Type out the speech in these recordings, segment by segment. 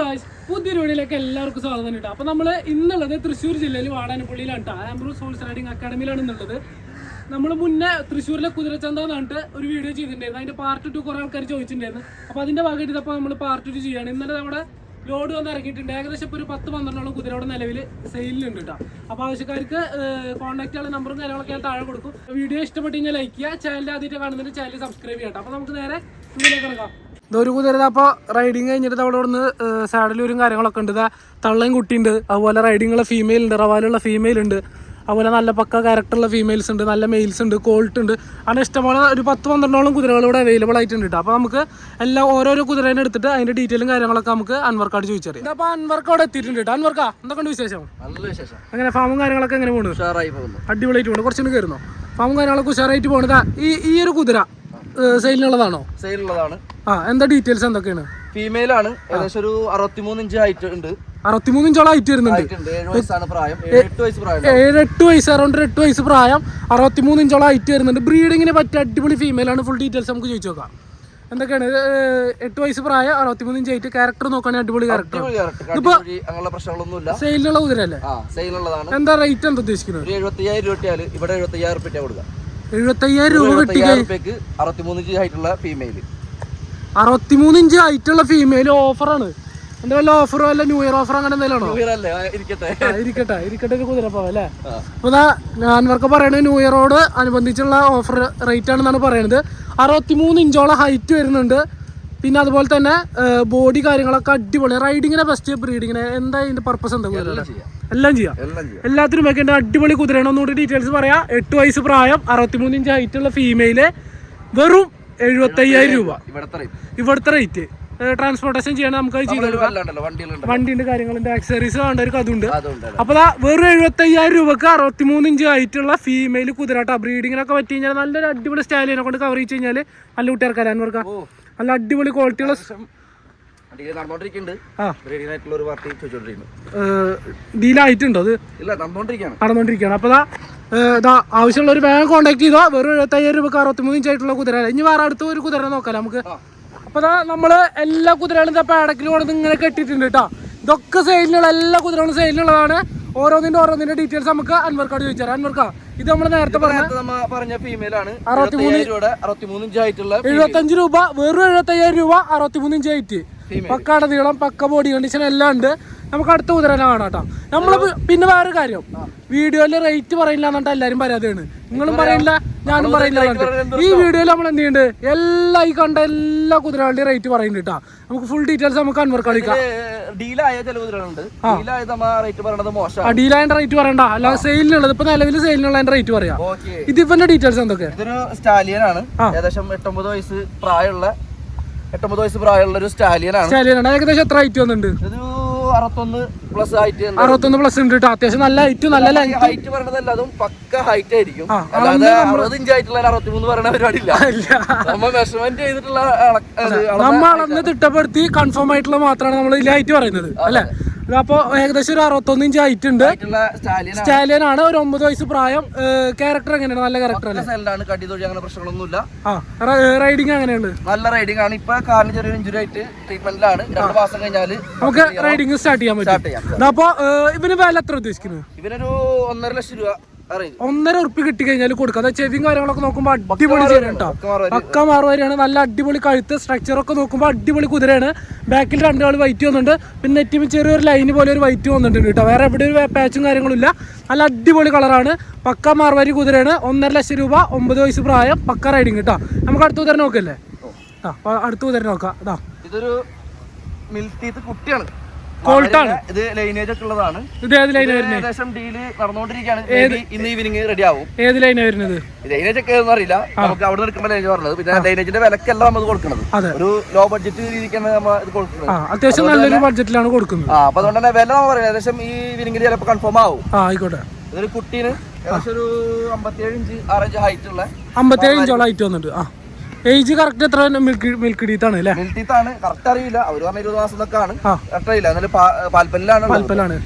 Guys പുതിയ വീഡിയോയിലേക്ക് എല്ലാവർക്കും സ്വാഗതം കേട്ടോ. അപ്പോൾ നമ്മൾ ഇന്നുള്ളത് തൃശ്ശൂർ ജില്ലയിൽ വാടാനപ്പള്ളിയിലാണ് കേട്ടോ ആംബ്രൂസ് ഹോൾസ് റൈഡിംഗ് അക്കാഡമിയിലാണ് എന്നുള്ളത് നമ്മൾ മുന്നേ തൃശ്ശൂരിലെ കുതിരച്ചന്ത പറഞ്ഞിട്ട് ഒരു വീഡിയോ ചെയ്തിട്ടുണ്ടായിരുന്നു. അതിന്റെ പാർട്ട് ടു കുറേ ആൾക്കാർ ചോദിച്ചിട്ടുണ്ടായിരുന്നു. അപ്പോൾ അതിന്റെ ഭാഗമായിട്ട് ഇതപ്പോൾ നമ്മൾ പാർട്ട് ടു ചെയ്യാണ്. ഇന്നലെ നമ്മുടെ ലോഡ് വന്ന് ഇറങ്ങിയിട്ടുണ്ട് ഏകദേശം ഇപ്പോൾ ഒരു പത്ത് പന്ത്രണ്ടോളം കുതിരയുടെ നിലവിൽ സെയിലിലുണ്ട് കേട്ടോ അപ്പോൾ ആവശ്യക്കാർക്ക് കോൺടാക്ട് ചെയ്യാൻ നമ്പറും കാര്യങ്ങളൊക്കെ ഞാൻ താഴെ കൊടുക്കും. വീഡിയോ ഇഷ്ടപ്പെട്ടു കഴിഞ്ഞാൽ ലൈക്ക് ചെയ്യുക. ചാനൽ ആദ്യമായിട്ട് കാണുന്നതിന് ചാനൽ സബ്സ്ക്രൈബ് ചെയ്യാം അപ്പോൾ നമുക്ക് നേരെ വീഡിയോയിലേക്ക് കിടക്കാം ഇതൊരു കുതിരത അപ്പോൾ റൈഡിങ് കഴിഞ്ഞിട്ട് അവിടെ ഇവിടുന്ന് സാഡലൂരും കാര്യങ്ങളൊക്കെ ഉണ്ട്. ഇതാ തള്ളയും കുട്ടിയുണ്ട്. അതുപോലെ റൈഡിങ്ങുള്ള ഫീമെയിൽ ഉണ്ട് റവാലുള്ള ഫീമെയിൽ ഉണ്ട്. അതുപോലെ നല്ല പക്ക ക്യാരക്ടറുള്ള ഫീമെയിൽസ് ഉണ്ട് നല്ല മെയിൽസ് ഉണ്ട് കോൾട്ട് ഉണ്ട്. അങ്ങനെ ഇഷ്ടംപോലെ ഒരു പത്ത് പന്ത്രണ്ടോളം കുതിരകൾ ഇവിടെ അവൈലബിൾ ആയിട്ടുണ്ട് കേട്ടോ അപ്പോൾ നമുക്ക് എല്ലാം ഓരോരോ കുതിരേനെ എടുത്തിട്ട് അതിന്റെ ഡീറ്റെയിലും കാര്യങ്ങളൊക്കെ നമുക്ക് അൻവർക്കാട് ചോദിച്ചറിയാം. അപ്പോൾ അൻവർക്ക് അവിടെ എത്തിയിട്ടുണ്ട് കേട്ടോ അൻവർക്കാ എന്തൊക്കെയുണ്ട് വിശേഷം? നല്ല വിശേഷം. അങ്ങനെ ഫാമും കാര്യങ്ങളൊക്കെ എങ്ങനെ പോകുന്നത് ഉഷാറായി പോകുന്നു. അടിപൊളിയായിട്ട് പോകുന്നു കുറച്ചുകൂടി കയറുന്നോ? ഫാമും കാര്യങ്ങളൊക്കെ ഉഷാറായിട്ട് പോകുന്നത് ഈ ഈ ഒരു കുതിര സെയിലിനുള്ളതാണോ സെയിലുള്ളതാണ് ആ എന്താ ഡീറ്റെയിൽസ് എന്തൊക്കെയാണ്? ഫീമെയിൽ ആണ്. ഏകദേശം ഒരു അറുപത്തിമൂന്ന് ഇഞ്ച് ഹൈറ്റ് ഉണ്ട്. അറുപത്തിമൂന്ന് ഇഞ്ചോളം ഹൈറ്റ് വരുന്നുണ്ട്. ഹൈറ്റ് ഉണ്ട്. ഏഴ് പ്രായം. ഏഴ് എട്ട് വയസ്സ് അറൗണ്ട് എട്ട് വയസ്സ് പ്രായം അറുപത്തിമൂന്ന് ഇഞ്ചോളം ഹൈറ്റ് വരുന്നുണ്ട്. ബ്രീഡിങ്ങിന് പറ്റിയ അടിപൊളി ഫീമെയിൽ ആണ്. ഫുൾ ഡീറ്റെയിൽസ് നമുക്ക് ചോദിച്ചു നോക്കാം. എന്തൊക്കെയാണ്? എട്ട് വയസ്സ് പ്രായം അറുപത്തിമൂന്ന് ഇഞ്ച് ഹൈറ്റ് ക്യാരക്ടർ നോക്കുകയാണെങ്കിൽ അടിപൊളി ക്യാരക്ടർ ഇപ്പൊ സെയിലുള്ള കുതിരല്ലേ എന്താ റേറ്റ് എന്താ ഉദ്ദേശിക്കുന്നത്? എഴുപത്തി എഴുപത്തയ്യായിരം രൂപ കിട്ടി അറുപത്തിമൂന്ന് ഇഞ്ച് ഹൈറ്റ് ഉള്ള ഫീമെയിൽ അറുപത്തിമൂന്ന് ഇഞ്ച് ഹൈറ്റ് ഉള്ള ഫീമെയിൽ ഓഫറാണ് എന്താ വല്ല ഓഫർ വല്ല ന്യൂ ഇയർ ഓഫർ അങ്ങനെ എന്തെങ്കിലും ആണോ? ഇരിക്കട്ടെ. ഇരിക്കട്ടെ. ഒരു കുതിരപ്പാവ അല്ലേ? അപ്പൊ ഞാൻവർക്ക് പറയുന്നത് ന്യൂ ഇയറോട് അനുബന്ധിച്ചുള്ള ഓഫർ റേറ്റ് ആണെന്നാണ് പറയുന്നത് അറുപത്തിമൂന്ന് ഇഞ്ചോളം ഹൈറ്റ് വരുന്നുണ്ട്. പിന്നെ അതുപോലെ തന്നെ ബോഡി കാര്യങ്ങളൊക്കെ അടിപൊളി. റൈഡിങ്ങിനെ ബെസ്റ്റ് ബ്രീഡിങ്ങിനെ എന്താ ഇതിന്റെ പർപ്പസ് എന്താ കുതിര എല്ലാം ചെയ്യാം. ഒക്കെ എല്ലാത്തിനും ഒക്കെ അടിപൊളി കുതിരയാണ്. ഒന്നുകൂടി ഡീറ്റെയിൽസ് പറയാം. എട്ട് വയസ്സ് പ്രായം അറുപത്തിമൂന്ന് ഇഞ്ച് ഹൈറ്റ് ഉള്ള ഫീമെയിൽ വെറും എഴുപത്തയ്യായിരം രൂപ. ഇവിടുത്തെ റേറ്റ് ട്രാൻസ്പോർട്ടേഷൻ ചെയ്യണം നമുക്ക് അത് ചെയ്ത് ഉണ്ടല്ലോ വണ്ടികളുണ്ട്. വണ്ടിന്റെ കാര്യങ്ങളുടെ ആക്സറീസ് വേണ്ടവർക്ക് അതുണ്ട് അപ്പൊ ദാ എഴുപത്തി അയ്യായിരം രൂപക്ക് അറുപത്തിമൂന്ന് ഇഞ്ച് ആയിട്ടുള്ള ഫീമെയിൽ കുതിരാട്ട. ബ്രീഡിങ്ങിനൊക്കെ പറ്റി കഴിഞ്ഞാൽ നല്ലൊരു അടിപൊളി സ്റ്റൈലിനെ കൊണ്ട് കവർ ചെയ്ത് കഴിഞ്ഞാൽ നല്ല കുട്ടികൾക്കാരാൻ നല്ല അടിപൊളി ക്വാളിറ്റിയുള്ള ഡീലായിട്ടുണ്ടോ അത്? നടന്നുകൊണ്ടിരിക്കുകയാണ് അപ്പോൾ ദാ ആവശ്യമുള്ള ഒരു ബാങ്ക് കോൺടാക്ട് ചെയ്തോ? വെറും എഴുപത്തയ്യായിരം രൂപക്ക് അറുപത്തിമൂന്ന് ഇഞ്ച് ആയിട്ടുള്ള കുതിര ഇനി വേറെ അടുത്ത ഒരു കുതിര നോക്കാം നമുക്ക്. അപ്പോൾ ദാ നമ്മൾ എല്ലാ കുതിരകളും ഇതാ പാടക്കിൽ കൊണ്ടു ഇങ്ങനെ കെട്ടിയിട്ടുണ്ട് കേട്ടോ ഇതൊക്കെ സെയിലിനുള്ള എല്ലാ കുതിരകളും സെയിലിനുള്ളതാണ് ഓരോന്നിന്റെ ഓരോന്നിന്റെ ഡീറ്റെയിൽസ് നമുക്ക് അൻവർക്കാട് ചോദിച്ചാൽ അൻവർക്ക ഇത് നമ്മൾ നേരത്തെ പറഞ്ഞ ഫീമെയിൽ ആണ്. അറുപത്തിമൂന്ന് എഴുപത്തഞ്ച് രൂപ വെറും എഴുപത്തയ്യായിരം രൂപ അറുപത്തിമൂന്ന് ഇഞ്ച് ഹൈറ്റ് പക്കാട നീളം പക്ക ബോഡി കണ്ടീഷൻ എല്ലാം ഉണ്ട്. നമുക്ക് അടുത്ത കുതിരനെ കാണാം കേട്ടോ. നമ്മൾ പിന്നെ വേറൊരു കാര്യം. വീഡിയോയിൽ റേറ്റ് പറയില്ല എന്നിട്ട് എല്ലാരും പരാതിയാണ്. നിങ്ങളും പറയില്ല ഞാനും പറയില്ല ഈ വീഡിയോയിൽ നമ്മൾ എന്ത് ചെയ്യുന്നുണ്ട്? എല്ലാ ഈ കണ്ട എല്ലാ കുതിരകളുടെയും റേറ്റ് പറയുന്നുണ്ട് കേട്ടോ. നമുക്ക് ഫുൾ ഡീറ്റെയിൽസ് നമുക്ക് അൻവർ കളിക്കാം അടിയിലായ റേറ്റ് പറയണ്ട. അല്ല സെയിലിനുള്ളത് ഇപ്പൊ നിലവിൽ സെയിലിനുള്ള റേറ്റ് പറയാം. ഓക്കെ. ഇത് ഡീറ്റെയിൽസ് എന്തൊക്കെ? ഇതൊരു സ്റ്റാലിയൻ ആണ്. ഏകദേശം എട്ടൊമ്പത് വയസ്സ് പ്രായമുള്ള എട്ടൊമ്പത് വയസ്സ് പ്രായമുള്ള ഒരു സ്റ്റാലിയൻ ആണ്. സ്റ്റാലിയനാണ് ഏകദേശം എത്ര ഹൈറ്റ് വന്നിട്ടുണ്ട്? ഇതൊരു അറുപത്തൊന്ന് പ്ലസ് ഹൈറ്റ് അറുപത്തൊന്ന് പ്ലസ് ഉണ്ട് കേട്ടോ അത്യാവശ്യം നല്ല ഹൈറ്റ് നല്ല ഹൈറ്റ് പറയണതല്ല അതും പക്ക ഹൈറ്റ് ആയിരിക്കും. അല്ലാതെ അറുപത് ഇഞ്ച് ആയിട്ടുള്ള അറുപത്തിമൂന്ന് പറയണ പരിപാടി ഇല്ല. നമ്മൾ മെഷർമെന്റ് ചെയ്തിട്ടുള്ള നമ്മൾ അളന്ന തിട്ടപ്പെടുത്തി കൺഫേം ആയിട്ടുള്ള മാത്രമാണ് നമ്മൾ ഇതിൽ ഹൈറ്റ് പറയുന്നത്. അല്ലെ? അപ്പൊ ഏകദേശം ഒരു അറുപത്തൊന്ന് ഇഞ്ച് ഹൈറ്റ് ഉണ്ട്. സ്റ്റാലിയൻ ആണ്. ഒരു ഒമ്പത് വയസ്സ് പ്രായം. ക്യാരക്ടർ എങ്ങനെയാണ്? നല്ല ക്യാരക്ടർ അല്ലേ? സെല്ലാണ് കടി തൊഴി അങ്ങനെ പ്രശ്നങ്ങളൊന്നുമില്ല. ആ റൈഡിങ് അങ്ങനെയുണ്ട് നല്ല റൈഡിംഗ് ആണ്. ഇപ്പൊ കാറിന് ചെറിയൊരു ഇഞ്ചുറി ആയിട്ട് ട്രീറ്റ്മെന്റിലാണ് രണ്ട് മാസം കഴിഞ്ഞാൽ നമുക്ക് റൈഡിങ് സ്റ്റാർട്ട് ചെയ്യാൻ പറ്റും. ചെയ്യാം. അപ്പൊ ഇവന് വില എത്ര ഉദ്ദേശിക്കുന്നത്? ഇവനൊരു ഒന്നര ലക്ഷം രൂപ. ഒന്നര ഉറുപ്പ് കിട്ടി കഴിഞ്ഞാൽ കൊടുക്കാം. അതായത് ചെവിയും കാര്യങ്ങളൊക്കെ നോക്കുമ്പോൾ അടിപൊളി ചെയ്യണം പക്ക മാറുവാരിയാണ് നല്ല അടിപൊളി കഴുത്ത് സ്ട്രക്ചറൊക്കെ നോക്കുമ്പോൾ അടിപൊളി കുതിരയാണ്. ബാക്കിൽ രണ്ടാൾ വൈറ്റ് വന്നിട്ടുണ്ട്. പിന്നെ നെറ്റിന് ചെറിയൊരു ലൈന് പോലെ ഒരു വൈറ്റ് വന്നിട്ടുണ്ട് കേട്ടോ. വേറെ എവിടെ ഒരു പാച്ചും കാര്യങ്ങളും ഇല്ല. നല്ല അടിപൊളി കളറാണ് പക്ക മാർവാരി കുതിരയാണ്. ഒന്നര ലക്ഷം രൂപ ഒമ്പത് വയസ്സ് പ്രായം പക്ക റൈഡിങ് കേട്ടോ. നമുക്ക് അടുത്ത കുതിര നോക്കല്ലേ? ആ അടുത്ത കുതിര നോക്കാം. അതാ ഇതൊരു മിൽത്തീത്ത് കുട്ടിയാണ്. കോൾട്ടാണ് ഇത് ലൈനേജ് ഒക്കെ ഉള്ളതാണ്. ഇത് ഏത് ലൈനാണ് വരുന്നത് ഏകദേശം ഡീൽ നടന്നുകൊണ്ടിരിക്കുകയാണ്. ഇന്ന് ഈവനിങ് റെഡി ആവും. ഏത് ലൈനാണ് വരുന്നത്? ലൈനേജ് ഒക്കെ ഒന്നും അറിയില്ല. നമുക്ക് അവിടെ എടുക്കുമ്പോൾ ലൈനേജ് പറഞ്ഞത്. പിന്നെ ലൈനേജിന്റെ വിലക്കല്ല നമ്മൾ കൊടുക്കുന്നത്. ഒരു ലോ ബഡ്ജറ്റ് രീതിക്കാണ് നമ്മൾ ഇത് കൊടുക്കുന്നത്. അത്യാവശ്യം നല്ലൊരു ബഡ്ജറ്റിലാണ് കൊടുക്കുന്നത്. ആ അപ്പൊ അതുകൊണ്ട് തന്നെ വില നമ്മൾ പറയുന്നത് ഏകദേശം ഈ ഈവനിങ്ങിൽ ചിലപ്പോൾ കൺഫേം ആവും. ആയിക്കോട്ടെ. ഇതൊരു കുട്ടീന് ഏകദേശം ഒരു അമ്പത്തിയേഴ് ഇഞ്ച് ആറഞ്ച് ഹൈറ്റ് ഉള്ള അമ്പത്തിയേഴ് ഇഞ്ചോളം ഹൈറ്റ് വന്നിട്ട് ആ. ഏജ് കറക്റ്റ് എത്ര മിൽക്ക് മിൽക്ക് ഡീത്താണ് അല്ലേ? മിൽറ്റീത്താണ് കറക്റ്റ് അറിയില്ല. അവർ പറഞ്ഞ ഇരുപത് മാസം എന്നൊക്കെ ആണ്. കറക്റ്റ് അറിയില്ല. എന്നാലും പാൽപ്പല്ലാണ്. ഉള്ളത് പാൽപ്പലാണ്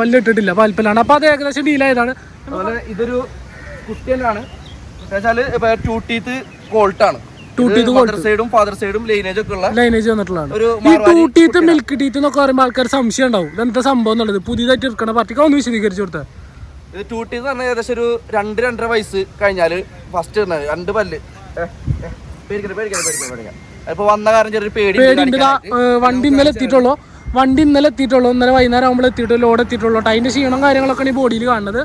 പല്ല് ഇട്ടിട്ടില്ല. പാൽപ്പലാണ് അപ്പൊ അത് ഏകദേശം ഡീലായതാണ് അതുപോലെ ഇതൊരു കുട്ടിയനാണ് വെച്ചാൽ ടൂ ടീത്ത് കോൾട്ടാണ് സൈഡും ഫാദർ സൈഡും ലൈനേജ് ഒക്കെ ഉള്ള ലൈനേജ് വന്നിട്ടുള്ളതാണ്. ടീത്ത് മിൽക്ക് ടീത്ത് എന്നൊക്കെ പറയുമ്പോൾ ആൾക്കാർ സംശയം ഉണ്ടാവും. ഇതെന്താ സംഭവം എന്നുള്ളത്? പുതിയതായിട്ട് എടുക്കണ പാർട്ടിക്ക് ഒന്ന് വിശദീകരിച്ചു കൊടുത്തത് ഇത് ടൂ എന്ന് പറഞ്ഞാൽ ഏകദേശം ഒരു രണ്ട് രണ്ടര വയസ്സ് കഴിഞ്ഞാൽ ഫസ്റ്റ് രണ്ട് പല്ല്. പേടിക്കണ്ട പേടിക്കണ്ട പേടിക്കണ്ട പേടിക്കണ്ട. ഇപ്പൊ വന്ന കാരണം ചെറിയൊരു പേടി വണ്ടി ഇന്നലെ എത്തിയിട്ടുള്ളൂ. വണ്ടി ഇന്നലെ എത്തിയിട്ടുള്ളൂ. ഇന്നലെ വൈകുന്നേരം ആകുമ്പോൾ എത്തിയിട്ടുള്ളൂ. ലോഡ് എത്തിയിട്ടുള്ളൂ. ട്ടോ. അതിന്റെ ക്ഷീണം കാര്യങ്ങളൊക്കെ ഈ ബോഡിയിൽ കാണുന്നത്.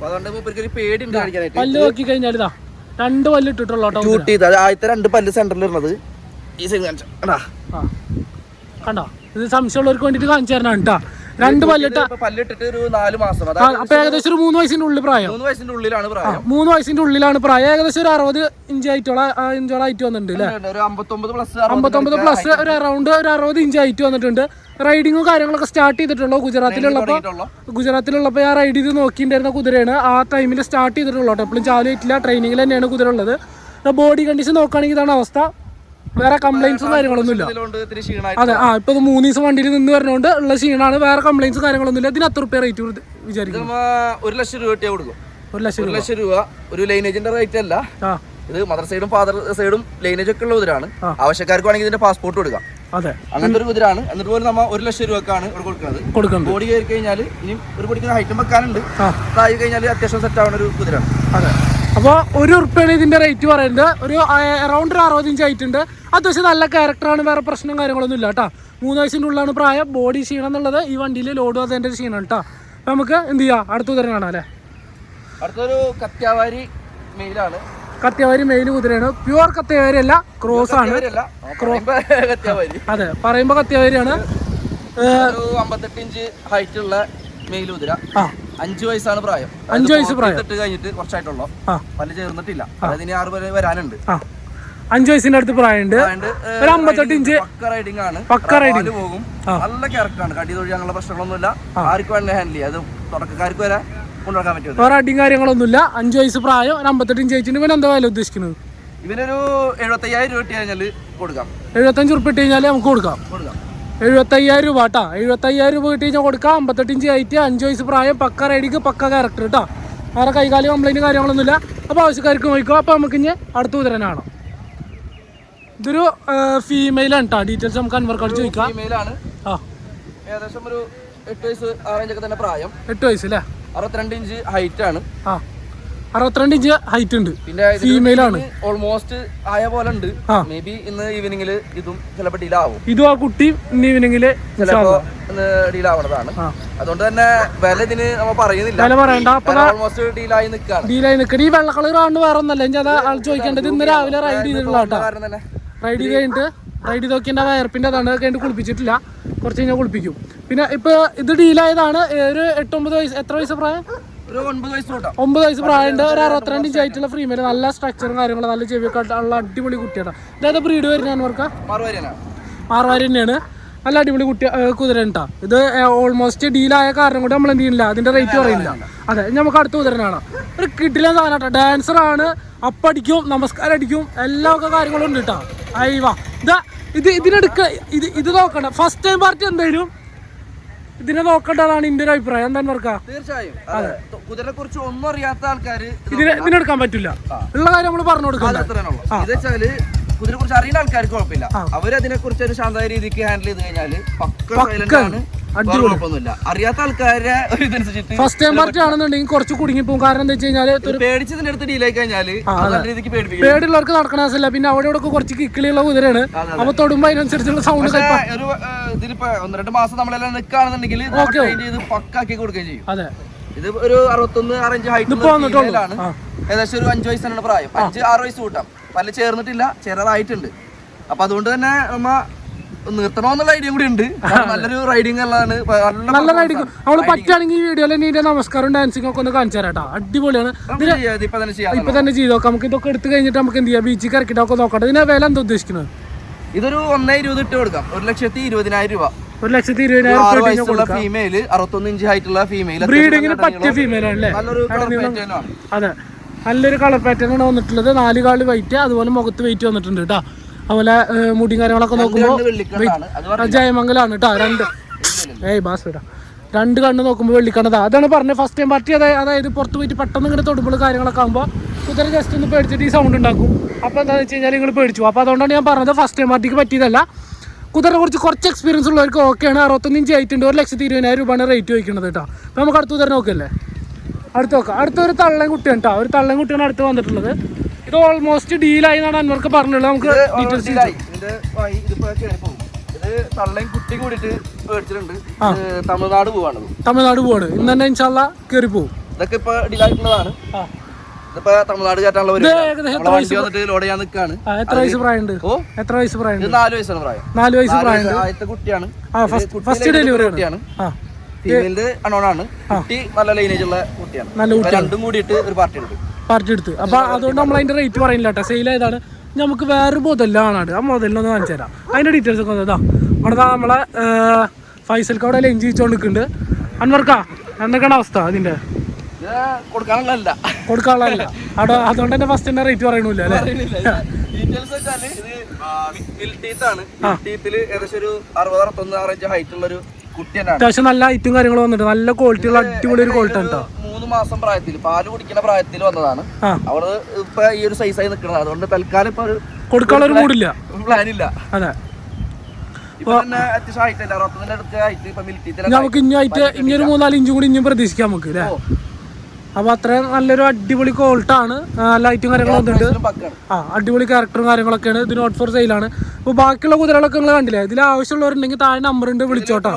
പല്ല് നോക്കി കഴിഞ്ഞാൽ ഇതാ രണ്ട് പല്ല് ഇട്ടിട്ടുള്ളൂ ആദ്യത്തെ രണ്ട് പല്ല് സെന്ററിൽ ഇരുന്നത് ഈ കണ്ടോ? ഇത് സംശയമുള്ളവർക്ക് വേണ്ടിട്ട് കാണിച്ചു തരണം കേട്ടോ. രണ്ട് പല്ലിട്ട പല്ലിട്ടിട്ട് ഒരു നാല് മാസം. അപ്പൊ ഏകദേശം ഒരു മൂന്ന് വയസ്സിന്റെ ഉള്ളിൽ പ്രായം. മൂന്ന് വയസ്സിന്റെ ഉള്ളിലാണ് പ്രായം. മൂന്ന് വയസ്സിന്റെ ഉള്ളിലാണ് പ്രായം. ഏകദേശം ഒരു അറുപത് ഇഞ്ച് ആയിട്ടോളം ഇഞ്ചോളം ആയിട്ട് വന്നിട്ടുണ്ട് അല്ലേ? അമ്പത്തൊമ്പത് പ്ലസ് ഒരു അറൗണ്ട് ഒരു അറുപത് ഇഞ്ച് ആയിട്ട് വന്നിട്ടുണ്ട്. റൈഡിങ്ങും കാര്യങ്ങളൊക്കെ സ്റ്റാർട്ട് ചെയ്തിട്ടുള്ളൂ. ഗുജറാത്തിലുള്ളപ്പോ ഗുജറാത്തിലുള്ളപ്പോൾ ഞാൻ റൈഡ് ചെയ്ത് നോക്കിയിട്ടുണ്ടായിരുന്ന കുതിരയാണ്. ആ ടൈമിൽ സ്റ്റാർട്ട് ചെയ്തിട്ടുള്ളൂ കേട്ടോ. എപ്പോഴും ചാലു ആയിട്ടില്ല. ട്രെയിനിങ്ങിൽ തന്നെയാണ് കുതിര ഉള്ളത്. ബോഡി കണ്ടീഷൻ നോക്കുകയാണെങ്കിൽ ഇതാണ് അവസ്ഥ. വേറെ കംപ്ലൈൻസും കാര്യങ്ങളൊന്നും ഇല്ല അതെ ആ ഇപ്പൊ ഇത് മൂന്ന് ദിവസം വണ്ടിയിൽ നിന്ന് പറഞ്ഞുകൊണ്ട് ഉള്ള ക്ഷീണാണ് വേറെ കംപ്ലൈൻസ് കാര്യങ്ങളൊന്നും ഇല്ല ഇതിന് അത്ര റുപ്യ റേറ്റ് വിചാരിക്കും ഒരു ലക്ഷം രൂപ കിട്ടിയാ കൊടുക്കും. ഒരു ലക്ഷം ഒരു ലക്ഷം രൂപ ഒരു ലൈനേജിന്റെ റേറ്റ് അല്ല. ഇത് മദർ സൈഡും ഫാദർ സൈഡും ലൈനേജ് ഒക്കെ ഉള്ള കുതിരാണ് ആ. ആവശ്യക്കാർക്ക് വേണമെങ്കിൽ ഇതിന്റെ പാസ്പോർട്ട് കൊടുക്കാം. അതെ. അങ്ങനത്തെ ഒരു കുതിരാണ്. എന്നിട്ട് പോലും നമ്മ ഒരു ലക്ഷം രൂപക്കാണ് ഇവിടെ കൊടുക്കുന്നത്. കൊടുക്കുന്നത്. ബോഡി കയറി കഴിഞ്ഞാൽ ഇനി ഒരു പൊടിക്കുന്ന ഹൈറ്റും വെക്കാനുണ്ട്. താഴെ കഴിഞ്ഞാൽ അത്യാവശ്യം സെറ്റ് ആവുന്ന ഒരു കുതിരാണ്. അതെ. അപ്പോൾ ഒരു ഉറുപ്പാണ് ഇതിന്റെ റേറ്റ് പറയുന്നത് ഒരു അറൗണ്ട് ഒരു അറുപത് ഇഞ്ച് ആയിട്ടുണ്ട് അത്യാവശ്യം നല്ല ക്യാരക്ടറാണ് വേറെ പ്രശ്നം കാര്യങ്ങളൊന്നും ഇല്ല കേട്ടോ. മൂന്ന് വയസ്സിന്റെ ഉള്ളിലാണ് പ്രായം. ബോഡി ക്ഷീണം എന്നുള്ളത് ഈ വണ്ടിയിൽ ലോഡ് അതിന്റെ ക്ഷീണം കേട്ടോ. അപ്പോൾ നമുക്ക് എന്ത് ചെയ്യാം? അടുത്ത കുതിര കാണാം അല്ലേ? അടുത്തൊരു കത്യാവാരി മെയിലാണ് കത്തിയവാരി മെയിൽ കുതിരയാണ്. പ്യുവർ കത്തിയവാരി അല്ല ക്രോസ് ആണ് അതെ പറയുമ്പോൾ കത്തിയവാരിയാണ് ഒരു അമ്പത്തെട്ട് ഇഞ്ച് ഹൈറ്റ് ഉള്ള മെയിൽ കുതിര അഞ്ചു വയസ്സാണ് പ്രായം. അഞ്ചു വയസ്സ് പ്രായം. ഇട്ട് കഴിഞ്ഞിട്ട് കുറച്ചായിട്ടുള്ളൂ. പല പല്ല് ചേർന്നിട്ടില്ല. അതായത് ഇനി ആറ് വരെ വരാനുണ്ട്. അഞ്ചു വയസ്സിന്റെ അടുത്ത് പ്രായമുണ്ട്. ഒരു അമ്പത്തെട്ട് ഇഞ്ച് പക്ക റൈഡിംഗ് ആണ്. പക്ക റൈഡിംഗ് പോകും. നല്ല ക്യാരക്ടറാണ് കടി തൊഴിൽ അങ്ങനെയുള്ള പ്രശ്നങ്ങളൊന്നുമില്ല. ആർക്ക് വേണമെങ്കിൽ ഹാൻഡിൽ ചെയ്യാം. അത് തുടക്കക്കാർക്ക് വരെ കൊണ്ടുവക്കാൻ പറ്റും വേറെ അടിയും കാര്യങ്ങളൊന്നുമില്ല. അഞ്ചു വയസ്സ് പ്രായം ഒരു അമ്പത്തെട്ട് ഇഞ്ച് ആയിട്ടുണ്ട് ഇവൻ എന്താ വില ഉദ്ദേശിക്കുന്നത്? ഇവനൊരു എഴുപത്തയ്യായിരം രൂപ കിട്ടി കഴിഞ്ഞാൽ കൊടുക്കാം. എഴുപത്തഞ്ച് ഉറുപ്പ് കഴിഞ്ഞാൽ നമുക്ക് കൊടുക്കാം. കൊടുക്കാം. എഴുപത്തയ്യായിരം രൂപ കേട്ടോ എഴുപത്തയ്യായിരം രൂപ കിട്ടി കഴിഞ്ഞാൽ കൊടുക്കാം. അമ്പത്തെട്ട് ഇഞ്ച് ഹൈറ്റ് അഞ്ച് വയസ്സ് പ്രായം പക്ക റൈഡിക്ക് പക്ക ക്യാരക്ടർ കേട്ടോ വേറെ കൈകാലി കംപ്ലൈന്റ് കാര്യങ്ങളൊന്നുമില്ല. അപ്പോൾ ആവശ്യക്കാർക്ക് നോക്കിക്കോ അപ്പോൾ നമുക്ക് ഇനി അടുത്ത കുതിരനാണ് ഇതൊരു ഫീമെയിലാണ് കേട്ടോ ഡീറ്റെയിൽസ് നമുക്ക് അൻവർക്ക് അടിച്ച് ചോദിക്കാം. ആ. ഏകദേശം ഒരു എട്ട് വയസ്സ് ആ റേഞ്ചൊക്കെ തന്നെ പ്രായം. എട്ട് വയസ്സ് അല്ലേ അറുപത്തിരണ്ട് ഇഞ്ച് ഹൈറ്റ് ആണ്. ആ. അറുപത്തിരണ്ട് ഇഞ്ച് ഹൈറ്റ് ഉണ്ട്. പിന്നെ ഫീമെയിൽ ആണ്. ഓൾമോസ്റ്റ് ആയ പോലെ ഉണ്ട്. മേ ബി ഇന്ന് ഈവനിങ്ങിൽ ഇതും ചിലപ്പോൾ ഡീലാവും ഇതും ആ കുട്ടി ഇന്ന് ഈവനിങ്ങിൽ ചിലപ്പോ ഡീലാവണതാണ് അതുകൊണ്ട് തന്നെ വില ഇതിന് നമ്മൾ പറയുന്നില്ല. വില പറയണ്ട. അപ്പൊ ഓൾമോസ്റ്റ് ഡീലായി നിൽക്കുകയാണ് ഡീലായി നിൽക്കണം ഈ വെള്ള കളർ ആണ് വേറെ ഒന്നല്ല. ഞാൻ ആൾ ചോദിക്കേണ്ടത് ഇന്ന് രാവിലെ റൈഡ് ചെയ്തിട്ടുള്ള റൈഡ് ചെയ്ത് കഴിഞ്ഞിട്ട് റൈഡ് ചെയ്ത് നോക്കി എന്റെ വയർപ്പിന്റെ അതാണ് കഴിഞ്ഞിട്ട് കുളിപ്പിച്ചിട്ടില്ല. കുറച്ച് കഴിഞ്ഞാൽ കുളിപ്പിക്കും. പിന്നെ ഇപ്പോൾ ഇത് ഡീലായതാണ് ഒരു എട്ടൊമ്പത് വയസ്സ് എത്ര വയസ്സ് പ്രായം? ഒമ്പത് വയസ്സ് പ്രായമുണ്ട് ഒരു അറുപത്തിരണ്ട് ഇഞ്ച് ആയിട്ടുള്ള ഫ്രീമെയിൽ നല്ല സ്ട്രക്ചറും കാര്യങ്ങളും നല്ല ചെവിയൊക്കെ ഉള്ള അടിപൊളി കുട്ടിയാണ്. ഇതായത് ബ്രീഡ് വരുന്ന മറുപടിയാണ് മാറുവാരി തന്നെയാണ്. നല്ല അടിപൊളി കുട്ടി കുതിര കേട്ടോ ഇത് ഓൾമോസ്റ്റ് ഡീലായ കാരണം കൊണ്ട് നമ്മൾ എന്ത് ചെയ്യുന്നില്ല അതിന്റെ റേറ്റ് പറയുന്നില്ല അതെ നമുക്ക് അടുത്ത കുതിരനാണ്. ഒരു കിട്ടില്ല സാധനം ഡാൻസർ ആണ്. അപ്പടിക്കും നമസ്കാരം അടിക്കും. എല്ലാ ഒക്കെ കാര്യങ്ങളും ഉണ്ട് കേട്ടോ അയ്യവാ ഇതാ ഇത് ഇതിനെടുക്ക ഇത് ഇത് നോക്കണ്ട. ഫസ്റ്റ് ടൈം പാർട്ടി എന്തായാലും ഇതിനെ നോക്കേണ്ടതാണ് എന്റെ ഒരു അഭിപ്രായം. എന്താ വർക്കാ? തീർച്ചയായും. കുതിരനെ കുറിച്ച് ഒന്നും അറിയാത്ത ആൾക്കാര് ഇതിനെ ഇതിനെടുക്കാൻ പറ്റില്ല. ഉള്ള കാര്യം നമ്മൾ പറഞ്ഞു കൊടുക്കാം അത്രയാണുള്ളൂ ഇത് വെച്ചാൽ കുതിരെ കുറിച്ച് അറിയുന്ന ആൾക്കാർക്ക് കുഴപ്പമില്ല. അവരതിനെ കുറിച്ച് ഒരു ശാന്തമായ രീതിക്ക് ഹാൻഡിൽ ചെയ്ത് കഴിഞ്ഞാൽ പക്ക സൈലന്റ് ആണ്. വേറെ കുഴപ്പമൊന്നുമില്ല. അറിയാത്ത ആൾക്കാരെ ഒരു ഇതനുസരിച്ചിട്ട് ഫസ്റ്റ് ടൈം പാർട്ടി ആണെന്നുണ്ടെങ്കിൽ കുറച്ച് കുടുങ്ങി പോകും കാരണം എന്താ വെച്ച് കഴിഞ്ഞാൽ ഒരു പേടിച്ചതിന്റെ അടുത്ത് ഡീലായി കഴിഞ്ഞാൽ അത് നല്ല രീതിക്ക് പേടിപ്പിക്കും. പേടിയുള്ളവർക്ക് നടക്കണ ആവശ്യമില്ല. പിന്നെ അവിടെ ഇവിടെ കുറച്ച് കിക്കിളിയുള്ള കുതിരയാണ്. അപ്പൊ തൊടുമ്പോ അതിനനുസരിച്ചുള്ള സൗണ്ട് ഒരു ഏഹ്, ഇതിലിപ്പോ ഒന്ന് രണ്ട് മാസം നമ്മളെല്ലാം നിൽക്കുകയാണെന്നുണ്ടെങ്കിൽ ട്രെയിൻ ചെയ്ത് പക്കാക്കി കൊടുക്കുകയും ചെയ്യും. അതെ. ഇത് ഒരു അറുപത്തൊന്ന് ഹൈറ്റ് ഏകദേശം ഒരു അഞ്ച് വയസ്സാണ് പ്രായം. അഞ്ച് ആറ് വയസ്സ് കൂട്ടാം. പല ചേർന്നിട്ടില്ല ചേരാറായിട്ടുണ്ട് അപ്പൊ അതുകൊണ്ട് തന്നെ നമ്മ നിർത്തണമെന്നുള്ള ഐഡിയ കൂടി ഉണ്ട്. നല്ലൊരു റൈഡിങ് ഉള്ളതാണ്. നല്ല റൈഡിങ് അവൾ പറ്റുകയാണെങ്കിൽ വീഡിയോയിൽ നീന്റെ നമസ്കാരം ഡാൻസിങ് ഒക്കെ ഒന്ന് കാണിച്ചു തരാട്ടോ. അടിപൊളിയാണ്. ഇപ്പൊ തന്നെ ചെയ്ത് നോക്കാം. നമുക്ക് ഇതൊക്കെ എടുത്തു കഴിഞ്ഞിട്ട് നമുക്ക് എന്ത് ചെയ്യാം? ബീച്ചിൽ ഇറക്കിട്ടൊക്കെ നോക്കട്ടെ ഇതിനെ വില എന്താ ഉദ്ദേശിക്കുന്നത്? ഇതൊരു ഒന്നേ ഇരുപത് ഇട്ട് കൊടുക്കാം. ഒരു ലക്ഷത്തി ഇരുപതിനായിരം രൂപ. ഒരു ലക്ഷത്തി ഇരുപതിനായിരം ഫീമെയിൽ അറുപത്തൊന്ന് ഇഞ്ച് ഹൈറ്റ് ഉള്ള ഫീമെയിൽ ബ്രീഡിങ്ങിന് പറ്റിയ ഫീമെയിൽ ആണല്ലേ? അതെ. നല്ലൊരു കളർ പാറ്റേൺ ആണ് വന്നിട്ടുള്ളത്. നാല് കാൽ വൈറ്റ് അതുപോലെ മുഖത്ത് വെയിറ്റ് വന്നിട്ടുണ്ട് കേട്ടോ. അതുപോലെ മുടിയും കാര്യങ്ങളൊക്കെ നോക്കുമ്പോൾ ജയമംഗലാണ് കേട്ടോ രണ്ട്. ഏയ് ബാസ് വിടാ. രണ്ട് കണ്ണ് നോക്കുമ്പോൾ വെള്ളിക്കണ്ണതാ. അതാണ് പറഞ്ഞത് ഫസ്റ്റ് ടൈം പാർട്ടി അതായത് അതായത് പുറത്ത് പോയിട്ട് പെട്ടെന്ന് ഇങ്ങനെ തൊടുമ്പോൾ കാര്യങ്ങളൊക്കെ ആകുമ്പോൾ കുതിര ജസ്റ്റ് ഒന്ന് പേടിച്ചിട്ട് ഈ സൗണ്ട് ഉണ്ടാക്കും. അപ്പോൾ എന്താണെന്ന് വെച്ച് കഴിഞ്ഞാൽ നിങ്ങൾ പേടിച്ചു. അപ്പോൾ അതുകൊണ്ടാണ് ഞാൻ പറഞ്ഞത് ഫസ്റ്റ് ടൈം പാർട്ടിക്ക് പറ്റിയതല്ല. കുതിരനെ കുറിച്ച് കുറച്ച് എക്സ്പീരിയൻസ് ഉള്ളവർക്ക് ഓക്കെയാണ് അറുപത്തൊന്നിഞ്ച് ആയിട്ടുണ്ട് ഒരു ലക്ഷത്തി ഇരുപതിനായിരം രൂപയാണ് റേറ്റ് വയ്ക്കുന്നത് കേട്ടോ അപ്പോൾ നമുക്ക് അടുത്ത കുതിര നോക്കല്ലേ അടുത്ത് നോക്കാം. അടുത്ത ഒരു തള്ളൻ കുട്ടിയാണ് കേട്ടോ ഒരു തള്ളൻ കുട്ടിയാണ് അടുത്ത് വന്നിട്ടുള്ളത്. ഇത് ഓൾമോസ്റ്റ് ഡീലായി എന്നാണ് അന്വർക്ക് പറഞ്ഞുള്ളത്. നമുക്ക് ഡീറ്റെയിൽസ് കേറി തമിഴ്നാട് പോവാണത് തമിഴ്നാട് പോവാണ്. ഇന്ന് തന്നെ ഇൻഷാല്ല കയറി പോകും ഇതൊക്കെ ഇപ്പൊ ഡിലായിട്ടുള്ളതാണ് ആ. ഇതിപ്പോ തമിഴ്നാട് കയറ്റാനുള്ള ലോഡ് ചെയ്യാൻ നിൽക്കാണ് എത്ര വയസ്സ് പ്രായമുണ്ട്? എത്ര വയസ്സ് ഇത് പ്രായമുണ്ട്? നാല് വയസ്സാണ് പ്രായം. നാല് വയസ്സ് ആദ്യത്തെ കുട്ടിയാണ്. ഫസ്റ്റ് ഡെലിവറി കുട്ടിയാണ്. ഫീമെയിലിന്റെ അണോണാണ് കുട്ടി നല്ല ലൈനേജ് ഉള്ള കുട്ടിയാണ്. രണ്ടും കൂടിയിട്ട് ഒരു പാർട്ടി ഉണ്ട്. പാർട്ടി എടുത്ത് അപ്പൊ അതുകൊണ്ട് നമ്മൾ അതിന്റെ റേറ്റ് പറയുന്നില്ല കേട്ടോ. സെയിൽ ആയതാണ്. നമുക്ക് വേറൊരു മുതലാണ് ആ മുതലിനൊന്ന് കാണിച്ചു തരാം. അതിന്റെ ഡീറ്റെയിൽസ് ഒക്കെ ഇതാ. ഇവിടെ നമ്മളെ ഫൈസൽ അവിടെ ലഞ്ച് വെച്ചോണ്ട് നിൽക്കുന്നുണ്ട് അൻവർക്കാ എന്തൊക്കെയാണ് അവസ്ഥ അതിന്റെ. ഇത് കൊടുക്കാനുള്ളതല്ല. കൊടുക്കാനുള്ളതല്ല. അവിടെ അതുകൊണ്ട് തന്നെ ഫസ്റ്റ് തന്നെ റേറ്റ് പറയണില്ല അല്ലേ? ഡീറ്റെയിൽസ് ഇത് ആണ്. ടീത്തിൽ ഏകദേശം ഒരു അറുപത് അറുപത്തൊന്ന് ആറഞ്ച് ഹൈറ്റ് ഉള്ള ഒരു കുട്ടിയാണ് അത്യാവശ്യം നല്ല ഐറ്റും കാര്യങ്ങളും വന്നിട്ട് നല്ല ക്വാളിറ്റി ഉള്ള അടിപൊളി ഒരു ക്വാളിറ്റി ആണ് കേട്ടോ മാസം പ്രായത്തിൽ പാൽ കുടിക്കുന്ന പ്രായത്തിൽ വന്നതാണ്. അവൾ ഇപ്പൊ ഈ ഒരു സൈസായി നിൽക്കുന്നത് അതുകൊണ്ട് തൽക്കാലം ഇപ്പൊ കൊടുക്കാനുള്ള ഒരു മൂടില്ല പ്ലാൻ ഇല്ല. അതെ. നമുക്ക് ഇനി ആയിട്ട് ഇനി ഒരു മൂന്നാൽ ഇഞ്ചും കൂടി ഇനിയും പ്രതീക്ഷിക്കാം നമുക്ക് അല്ലേ? അപ്പൊ അത്രയും നല്ലൊരു അടിപൊളി ആണ് ലൈറ്റും കാര്യങ്ങളും വന്നിട്ടുണ്ട്. ആ അടിപൊളി ക്യാരക്ടറും കാര്യങ്ങളൊക്കെയാണ്. ഇത് നോട്ട് ഫോർ സെയിലാണ് അപ്പോൾ ബാക്കിയുള്ള കുതിരകളൊക്കെ നിങ്ങൾ കണ്ടില്ലേ? ഇതിൽ ആവശ്യമുള്ളവരുണ്ടെങ്കിൽ താഴെ നമ്പർ ഉണ്ട് വിളിച്ചോട്ടോ.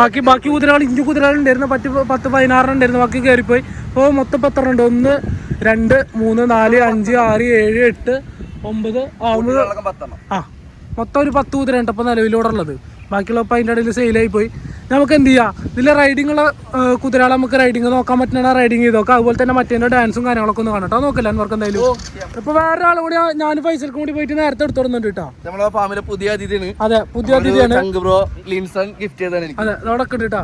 ബാക്കി ബാക്കി കുതിരകൾ ഇഞ്ചു കുതിരകൾ ഉണ്ടായിരുന്നു. പത്ത് പത്ത് പതിനാറെണ്ണം ഉണ്ടായിരുന്നു. ബാക്കി കയറിപ്പോയി അപ്പോൾ മൊത്തം പത്തെണ്ണം ഉണ്ട്? ഒന്ന് രണ്ട് മൂന്ന് നാല് അഞ്ച് ആറ് ഏഴ് എട്ട് ഒമ്പത് ആ മൊത്തം ഒരു പത്ത് കുതിരയുണ്ട് അപ്പോൾ നിലവിലൂടെ ഉള്ളത്. ബാക്കിയുള്ളപ്പോൾ അതിന്റെ ഇടയിൽ സെയിലായി പോയി നമുക്ക് എന്ത് ചെയ്യാം? ഇതിൽ റൈഡിംഗ് ഉള്ള കുതിരകളെ നമുക്ക് റൈഡിങ് നോക്കാൻ പറ്റുന്ന റൈഡിങ് ചെയ്ത് നോക്കാം. അതുപോലെ തന്നെ മറ്റേ ഡാൻസും കാര്യങ്ങളൊക്കെ ഒന്ന് കാണട്ടോ നോക്കില്ല നമുക്ക് എന്തായാലും. ഇപ്പൊ വേറെ ആളും കൂടി ഞാൻ പൈസക്കും കൂടി പോയിട്ട് നേരത്തെ എടുത്തോടുന്നുണ്ട് കേട്ടോ. നമ്മളെ ഫാമിലെ പുതിയ അതിഥിയാണ്. അതെ പുതിയ അതിഥിയാണ്. ലിൻസൺ ഗിഫ്റ്റ് ചെയ്താണ് അതെ അവിടെ ഉണ്ട് കേട്ടോ.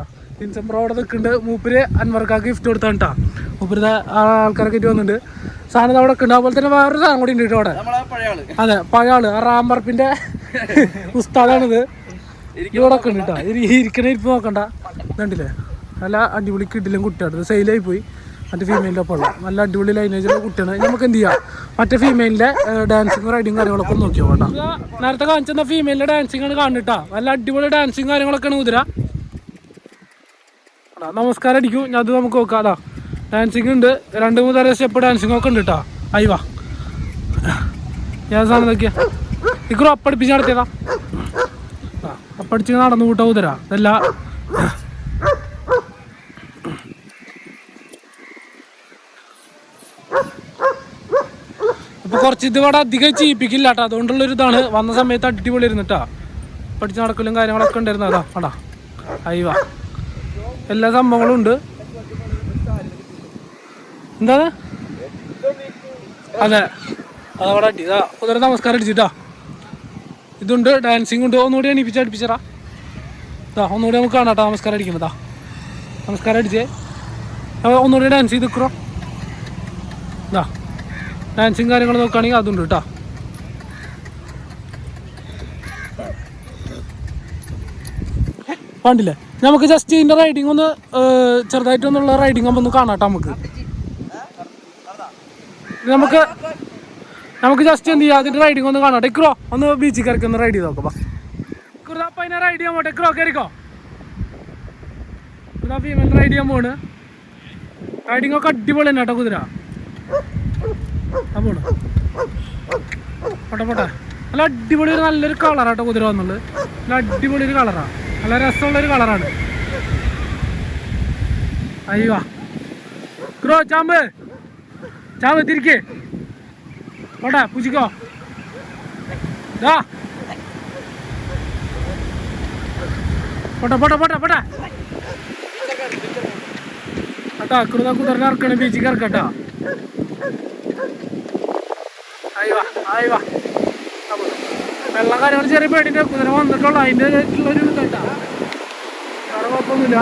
ബ്രോ അവിടെ നിൽക്കുന്നുണ്ട്. മൂപ്പര് അൻവർക്കാക്ക് ഗിഫ്റ്റ് കൊടുത്താണ് കേട്ടോ. മൂപ്പര് ആൾക്കാരൊക്കെ വന്നിട്ടുണ്ട്. സാധനം അവിടെ ഉണ്ട്. അതുപോലെ തന്നെ വേറൊരു സാധനം കൂടി ഉണ്ട് കേട്ടോ അവിടെ. അതെ പഴയ ആൾ റാംബർപ്പിന്റെ ഉസ്താദാണിത്. ഇവിടെ ഉണ്ട് കേട്ടോ. ഇരിക്കണ ഇരിപ്പ് നോക്കണ്ട. കണ്ടില്ലേ? നല്ല അടിപൊളി കിട്ടിലും കുട്ടിയാണ്. സെയിലായി പോയി. മറ്റേ ഫീമെയിലിന്റെ ഒപ്പം ഉള്ള. നല്ല അടിപൊളി ലൈനേജുള്ള കുട്ടിയാണ്. നമുക്ക് എന്ത് ചെയ്യാം? മറ്റേ ഫീമെയിലിന്റെ ഡാൻസിങ് റൈഡിങ് കാര്യങ്ങളൊക്കെ ഒന്ന് നോക്കിയോ കേട്ടോ. നേരത്തെ കാണിച്ചെന്ന ഫീമെയിലിന്റെ ഡാൻസിങ് ആണ് കാണുന്നിട്ടാ നല്ല അടിപൊളി ഡാൻസിങ് കാര്യങ്ങളൊക്കെയാണ് കുതിര നമസ്കാരം അടിക്കും. ഞാൻ അത് നമുക്ക് നോക്കാം. അതാ ഡാൻസിങ് ഉണ്ട്. രണ്ട് മൂന്ന് തരം സ്റ്റെപ്പ് ഡാൻസിങ് ഒക്കെ ഉണ്ട് കേട്ടോ. അയ്യ വാ. ഞാൻ സാധനം നോക്കിയാ. ഇക്കുറു അപ്പടിപ്പിച്ച് നടത്തിയതാ. അപ്പടിച്ച് നടന്നു കൂട്ടാ ഉതരാ ഇതല്ല. അപ്പൊ കുറച്ച് ഇത് ഇവിടെ അധികം ചെയ്യിപ്പിക്കില്ല കേട്ടോ അതുകൊണ്ടുള്ളൊരു ഇതാണ് വന്ന സമയത്ത് അടിപൊളി ഇരുന്നിട്ടാ പഠിച്ച് നടക്കലും കാര്യങ്ങളൊക്കെ ഉണ്ടായിരുന്നു അതാ അടാ അയ്യവാ എല്ലാ സംഭവങ്ങളും ഉണ്ട്. എന്താണ്? അതെ. അതവിടെ അടി ഇതാ ഉദര നമസ്കാരം അടിച്ചിട്ടാ. ഇതുണ്ട് ഡാൻസിങ് ഉണ്ട്. ഒന്നുകൂടി എണീപ്പിച്ച് അടുപ്പിച്ചറാ ഇതാ ഒന്നുകൂടി നമുക്ക് കാണാം കേട്ടോ നമസ്കാരം അടിക്കുന്നതാ നമസ്കാരം അടിച്ചേ. ഒന്നുകൂടി ഡാൻസ് ചെയ്ത് നിൽക്കറോ ഇതാ ഡാൻസിങ് കാര്യങ്ങൾ നോക്കുകയാണെങ്കിൽ അതുണ്ട് കേട്ടോ കണ്ടില്ലേ? നമുക്ക് ജസ്റ്റ് ഇതിന്റെ റൈഡിങ് ഒന്ന് ചെറുതായിട്ടൊന്നുള്ള റൈഡിങ് ഒന്ന് കാണാം കേട്ടോ നമുക്ക്. നമുക്ക് നമുക്ക് ജസ്റ്റ് എന്ത് ചെയ്യാം? അതിന്റെ റൈഡിങ് ഒന്ന് കാണാം ടെക്രോ ഒന്ന് ബീച്ചിൽ കയറി ഒന്ന് റൈഡ് ചെയ്ത് നോക്കാം കുറുതാപ്പ അതിനെ റൈഡ് ചെയ്യാൻ പോട്ടെ. ടെക്രോ കയറിക്കോ ഇതാ ഫീമെയിൽ റൈഡ് ചെയ്യാൻ പോണ്. റൈഡിങ് ഒക്കെ അടിപൊളി തന്നെ കേട്ടോ കുതിര. പോണ്. പോട്ടെ പോട്ടെ. നല്ല അടിപൊളി ഒരു നല്ലൊരു കളറാട്ടോ കുതിര വന്നുള്ളത് നല്ല അടിപൊളി ഒരു കളറാണ് നല്ല രസമുള്ള ഒരു കളറാണ് അയ്യോ. ക്രോ ചാമ്പ്. ചാമ്പ് തിരിക്കേ. പോട്ടെ പൂജിക്കോ. ദാ. പോട്ടെ പോട്ടെ പോട്ടെ പോട്ടെ. കേട്ടോ കൃത കുതിരനെ ഇറക്കണേ ബീച്ചിക്ക് ഇറക്കട്ടോ അയ്യോ അയ്യോ വെള്ളം കാര്യങ്ങൾ ചെറിയ പേടിന്റെ കുതിര വന്നിട്ടുള്ളൂ. അതിന്റെ ഒരു കേട്ടാ അവിടെ കുഴപ്പമൊന്നുമില്ല.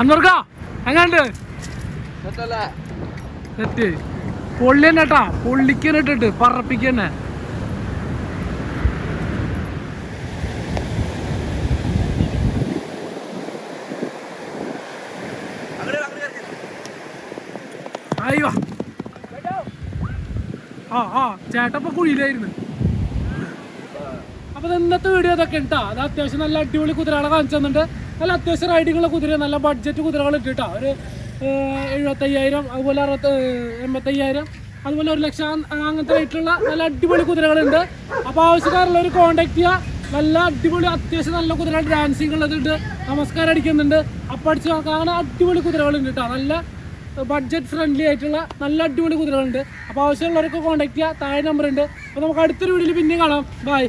അന്നൂർക്കാ എങ്ങാണ്ട്? സെറ്റ് പൊള്ളി തന്നെ കേട്ടാ പൊള്ളിക്കാൻ ഇട്ടിട്ട് പറപ്പിക്കന്നെ. അയ്യോ. ആ ആ ചേട്ടപ്പ കുഴിയിലായിരുന്നു അപ്പൊ ഇന്നത്തെ വീഡിയോ അതൊക്കെ ഉണ്ടാ അത് അത്യാവശ്യം നല്ല അടിപൊളി കുതിരകളെ കാണിച്ചു തന്നിട്ട് നല്ല അത്യാവശ്യം റൈഡിങ്ങുള്ള കുതിര നല്ല ബഡ്ജറ്റ് കുതിരകൾ ഇട്ടിട്ടാ. ഒരു എഴുപത്തയ്യായിരം അതുപോലെ അറുപത്തി എൺപത്തയ്യായിരം അതുപോലെ ഒരു ലക്ഷം അങ്ങനത്തെ റേറ്റിലുള്ള നല്ല അടിപൊളി കുതിരകളുണ്ട്. അപ്പോൾ ആവശ്യക്കാരുള്ളവർ കോൺടാക്ട് ചെയ്യുക നല്ല അടിപൊളി അത്യാവശ്യം നല്ല കുതിരകൾ ഡാൻസിങ് ഉള്ളതുണ്ട് നമസ്കാരം അടിക്കുന്നുണ്ട്. അപ്പം അടിച്ച് നോക്കാൻ അടിപൊളി കുതിരകളുണ്ട് കേട്ടോ നല്ല ബഡ്ജറ്റ് ഫ്രണ്ട്ലി ആയിട്ടുള്ള നല്ല അടിപൊളി കുതിരകളുണ്ട് അപ്പോൾ ആവശ്യമുള്ളവരൊക്കെ കോൺടാക്ട് ചെയ്യുക താഴെ നമ്പർ ഉണ്ട് അപ്പോൾ നമുക്ക് അടുത്തൊരു വീഡിയോയിൽ പിന്നെ കാണാം. ബൈ